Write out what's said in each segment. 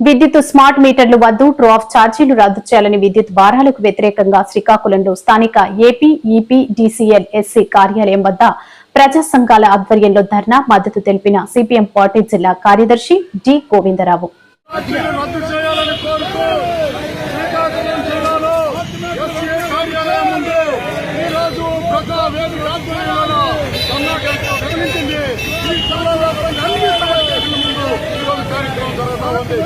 విద్యుత్ స్మార్ట్ మీటర్లు వద్దు ట్రూ ఆఫ్ ఛార్జీలు రద్దు చేయాలని విద్యుత్ భారాలకు వ్యతిరేకంగా శ్రీకాకుళంలో స్థానిక ఏపీ ఈపీ డిసిఎల్ ఎస్సీ కార్యాలయం వద్ద ప్రజా సంఘాల ఆధ్వర్యంలో ధర్నా మద్దతు తెలిపిన సిపిఎం పార్టీ జిల్లా కార్యదర్శి డి. గోవిందరావు ఛార్జీలు రద్దు చేయాలని కోరుతూ శ్రీకాకుళం జిల్లాలో ఎస్సీ కార్యాలయం ముందు ఈరోజు ప్రజా వేదిక ఆధ్వర్యంలో సమ్మె గమనించింది ఈ జిల్లాలో కొన్ని అన్ని సమస్యల ముందు ఈరోజు కార్యక్రమం జరుగుతూ ఉంది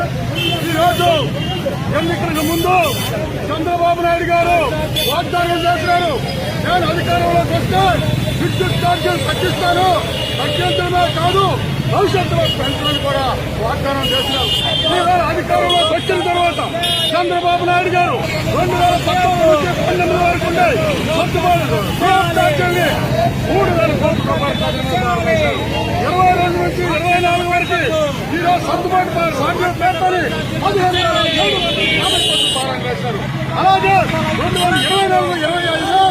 ఈరోజు ఎన్నికలకు ముందు చంద్రబాబు నాయుడు గారు వాగ్దానం చేశారు. నేను అధికారంలోకి వస్తే విద్యుత్ ఛార్జీలు తగ్గిస్తాను. తగ్గించడమే కాదు భవిష్యత్తులో పెంచడం కూడా వాగ్దానం చేసినారు ఈవేళ అధికారంలోకి వచ్చిన తర్వాత చంద్రబాబు నాయుడు గారు రెండు వేల పంతొమ్మిది నుంచి పన్నెండు వరకు ఉన్నాయి మూడు వేల కోట్ల రూపాయలు ఇరవై రెండు నుంచి ఇరవై నాలుగు వరకు ఈరోజు సర్దుబాటు సాధ్యం పదిహేను వేశారు. అలాగే రెండు వేల ఇరవై నాలుగు ఇరవై ఐదులో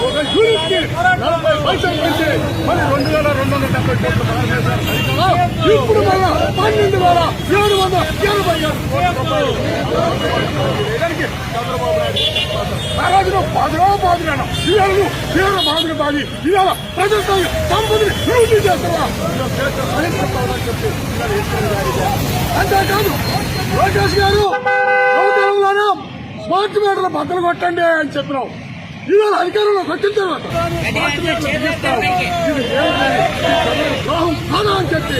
ఒక యూనిట్కి నలభై పైసలు పెంచి మరి రెండు వేల రెండు వందల డెబ్బై కోట్లు భారం చేశారు ఇప్పుడు మళ్ళా పన్నెండు వేల ఏడు వందల ఎనభై ఏడు కోట్ల రూపాయలు. చంద్రబాబు నాయుడు ఆ రోజున తీవ్ర బాధలు ఇవాళ ప్రజలతో సంపదని లూటీ చేస్తావా చెప్పి ఇవాళ ఎన్నికలు జారీ చేశారు. అంతేకాదు లోకేష్ గారు యువతరంలోనూ స్మార్ట్ మీటర్లు బద్దలు కొట్టండి అని చెప్పినాం. ఇవాళ అధికారంలోకి వచ్చిన తర్వాత స్మార్ట్ మీటర్లు అని చెప్పి.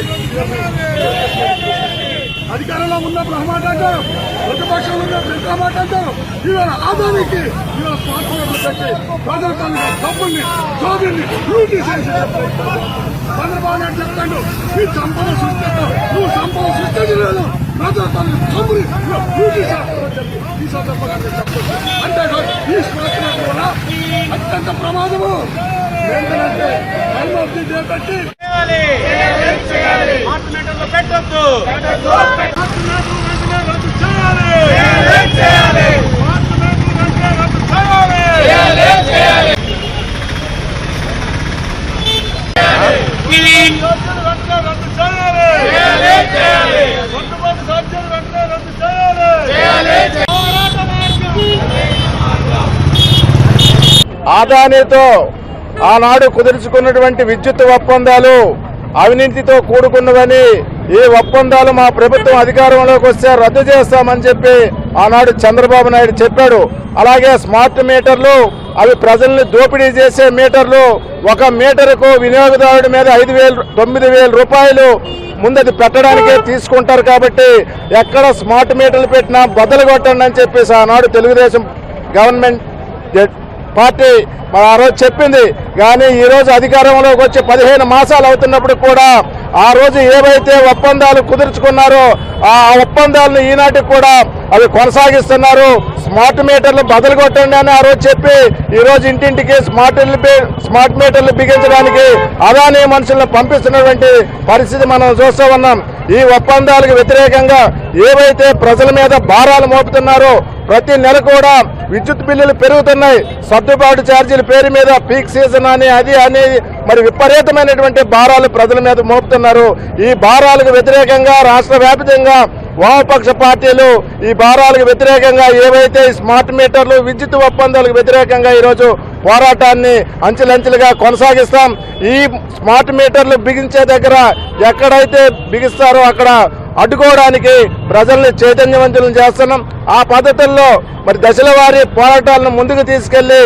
అధికారంలో ఉన్నప్పుడు ఆ మాట అంటారు ప్రతిపక్షంలో ఉన్నప్పుడు ఇంకో మాట అంటారు ఇవాళ ఆదానికి ఇవాళ స్మార్ట్ మీటర్లు పెట్టి ప్రజల తల్లి డబ్బుల్ని జోబుల్ని లూటీ చేసి చంద్రబాబు నాయుడు చెప్తాడు ఈ సంపద సృష్టిస్తావు నువ్వు సంపద సృష్టించలేదు ప్రజల తల్లి డబ్బుని లూటీ అత్యంత ప్రమాదము ఏంటంటే టైం రద్దు చేయాలి రద్దు చేయాలి ఛార్జీలు వెంటనే రద్దు చేయాలి వెంటనే రద్దు చేయాలి. ఆదానితో ఆనాడు కుదుర్చుకున్నటువంటి విద్యుత్ ఒప్పందాలు అవినీతితో కూడుకున్నవని ఈ ఒప్పందాలు మా ప్రభుత్వం అధికారంలోకి వస్తే రద్దు చేస్తామని చెప్పి ఆనాడు చంద్రబాబు నాయుడు చెప్పాడు. అలాగే స్మార్ట్ మీటర్లు అవి ప్రజల్ని దోపిడీ చేసే మీటర్లు ఒక మీటర్కు వినియోగదారుడి మీద ఐదు వేలు తొమ్మిది వేల రూపాయలు ముందది పెట్టడానికే తీసుకుంటారు కాబట్టి ఎక్కడ స్మార్ట్ మీటర్లు పెట్టినా బద్దలు కొట్టండి అని చెప్పేసి ఆనాడు తెలుగుదేశం గవర్నమెంట్ పార్టీ మరి ఆ రోజు చెప్పింది. కానీ ఈరోజు అధికారంలోకి వచ్చి పదిహేను మాసాలు అవుతున్నప్పుడు కూడా ఆ రోజు ఏవైతే ఒప్పందాలు కుదుర్చుకున్నారో ఆ ఒప్పందాలను ఈనాటికి కూడా అవి కొనసాగిస్తున్నారు. స్మార్ట్ మీటర్లు బదులు కొట్టండి అని ఆ రోజు చెప్పి ఈరోజు ఇంటింటికి స్మార్ట్ స్మార్ట్ మీటర్లు బిగించడానికి అదానీ మనుషులను పంపిస్తున్నటువంటి పరిస్థితి మనం చూస్తూ ఉన్నాం. ఈ ఒప్పందాలకు వ్యతిరేకంగా ఏవైతే ప్రజల మీద భారాలు మోపుతున్నారో ప్రతి నెల కూడా విద్యుత్ బిల్లులు పెరుగుతున్నాయి. సర్దుబాటు ఛార్జీల పేరు మీద పీక్ సీజన్ అని అది అని మరి విపరీతమైనటువంటి భారాలు ప్రజల మీద మోపుతున్నారు. ఈ భారాలకు వ్యతిరేకంగా రాష్ట్ర వ్యాప్తంగా వామపక్ష పార్టీలు ఈ భారాలకు వ్యతిరేకంగా ఏవైతే స్మార్ట్ మీటర్లు విద్యుత్ ఒప్పందాలకు వ్యతిరేకంగా ఈరోజు పోరాటాన్ని అంచెలంచెలుగా కొనసాగిస్తాం. ఈ స్మార్ట్ మీటర్లు బిగించే దగ్గర ఎక్కడైతే బిగిస్తారో అక్కడ అడ్డుకోవడానికి ప్రజల్ని చైతన్యవంతులను చేస్తున్నాం. ఆ పద్ధతుల్లో మరి దశల వారి పోరాటాలను ముందుకు తీసుకెళ్ళి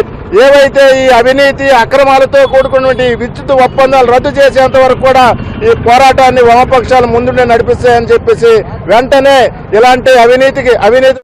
ఏవైతే ఈ అవినీతి అక్రమాలతో కూడుకున్నటువంటి విద్యుత్ ఒప్పందాలు రద్దు చేసేంత వరకు కూడా ఈ పోరాటాన్ని వామపక్షాలు ముందుండే నడిపిస్తాయని చెప్పేసి వెంటనే ఇలాంటి అవినీతికి అవినీతి